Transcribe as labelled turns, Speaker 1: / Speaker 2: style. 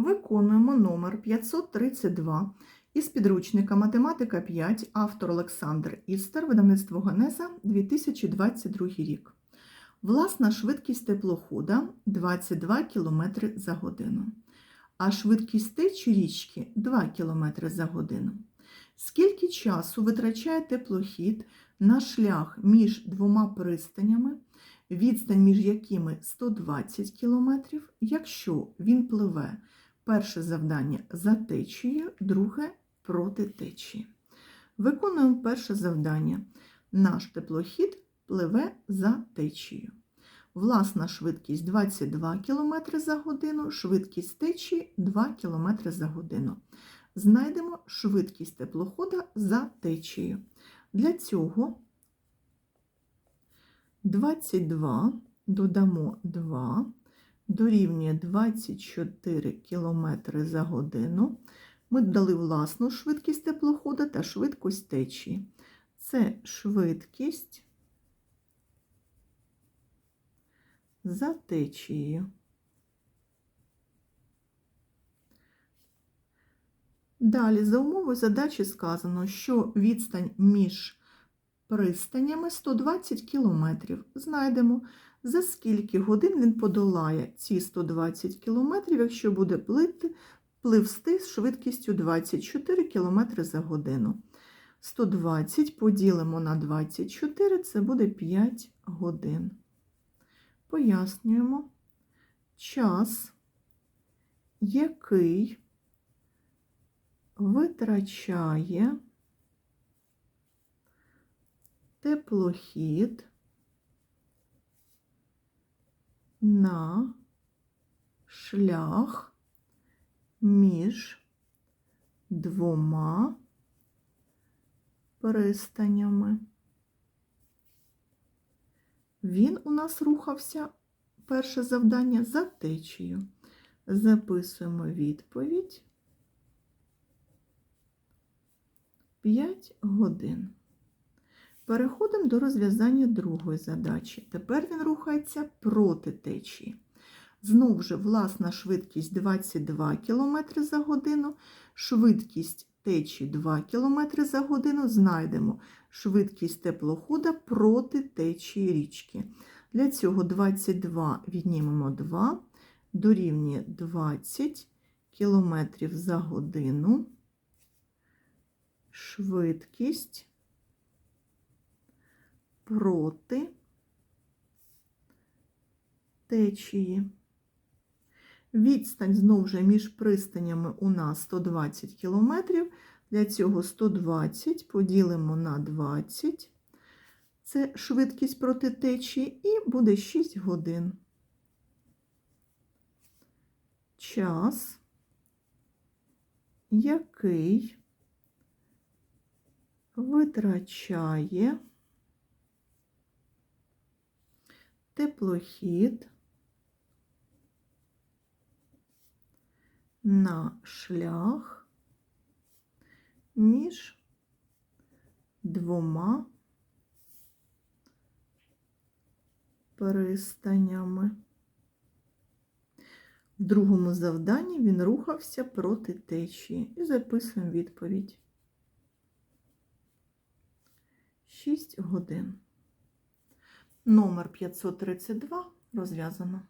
Speaker 1: Виконуємо номер 532 із підручника Математика 5, автор Олександр Істер, видавництво Генеза, 2022 рік. Власна швидкість теплохода 22 км за годину, а швидкість течії річки 2 км за годину. Скільки часу витрачає теплохід на шлях між двома пристанями, відстань між якими 120 км, якщо він пливе перше завдання за течією, друге проти течії. Виконуємо перше завдання. Наш теплохід пливе за течією. Власна швидкість 22 км за годину, швидкість течії 2 км за годину. Знайдемо швидкість теплохода за течією. Для цього 22 додамо 2, дорівнює 24 км за годину. Ми додали власну швидкість теплохода та швидкість течії. Це швидкість за течією. Далі, за умовою задачі сказано, що відстань між пристанями 120 км. Знайдемо, за скільки годин він подолає ці 120 км, якщо буде плити, пливсти з швидкістю 24 км за годину. 120 поділимо на 24, це буде 5 годин. Пояснюємо час, який витрачає теплохід на шлях між двома пристанями. Він у нас рухався перше завдання за течією. Записуємо відповідь 5 годин. Переходимо до розв'язання другої задачі. Тепер він рухається проти течії. Знову ж власна швидкість 22 км за годину, швидкість течії 2 км за годину. Знайдемо швидкість теплохода проти течії річки. Для цього 22 віднімемо 2, дорівнює 20 км за годину. Швидкість проти течії. Відстань знову ж між пристанями у нас 120 км. Для цього 120 поділимо на 20. Це швидкість проти течії, і буде 6 годин. Час, який витрачає теплохід на шлях між двома пристанями. В другому завданні він рухався проти течії і записуємо відповідь. 6 годин. Номер 532 розв'язано.